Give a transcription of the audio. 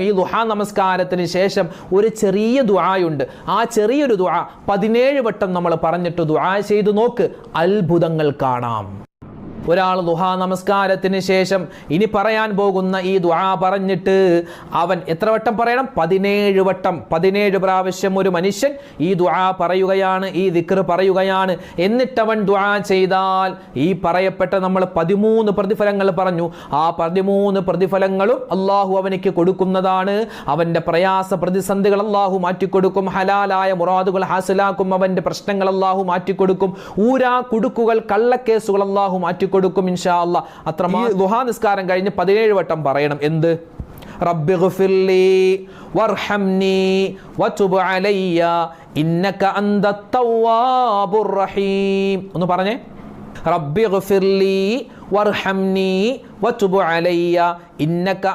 ഈ ദുഹാ നമസ്കാരത്തിന് ശേഷം ഒരു ചെറിയ ദുആയുണ്ട്. ആ ചെറിയൊരു ദുആ പതിനേഴ് വട്ടം നമ്മൾ പറഞ്ഞിട്ട് ദുആ ചെയ്തു നോക്ക്. അത്ഭുതങ്ങൾ കാണാം. ഒരാൾ ദുഹാ നമസ്കാരത്തിന് ശേഷം ഇനി പറയാൻ പോകുന്ന ഈ ദുആ പറഞ്ഞിട്ട് അവൻ എത്ര വട്ടം പറയണം? പതിനേഴ് വട്ടം. പതിനേഴ് പ്രാവശ്യം ഒരു മനുഷ്യൻ ഈ ദുആ പറയുകയാണ് ഈ ദിക്ർ പറയുകയാണ്. എന്നിട്ടവൻ ദുആ ചെയ്താൽ ഈ പറയപ്പെട്ട നമ്മൾ പതിമൂന്ന് പ്രതിഫലങ്ങൾ പറഞ്ഞു. ആ പതിമൂന്ന് പ്രതിഫലങ്ങളും അള്ളാഹു അവനിക്ക് കൊടുക്കുന്നതാണ്. അവന്റെ പ്രയാസ പ്രതിസന്ധികൾ അള്ളാഹു മാറ്റിക്കൊടുക്കും. ഹലാലായ മുറാദുകൾ ഹാസിലാക്കും. അവന്റെ പ്രശ്നങ്ങൾ അള്ളാഹു മാറ്റിക്കൊടുക്കും. ഊരാ കുടുക്കുകൾ കള്ളക്കേസുകൾ അള്ളാഹു മാറ്റിക്കൊടുക്കും. ഇൻഷാ അല്ല അത്ര ദുഹാ നിസ്കാരം കഴിഞ്ഞ് പതിനേഴ് വട്ടം പറയണം. എന്ത്? വതുബ് ഇന്നക റഹീം. ഒന്ന് പറഞ്ഞേ. റബ്ബി വതുബ് ഇന്നക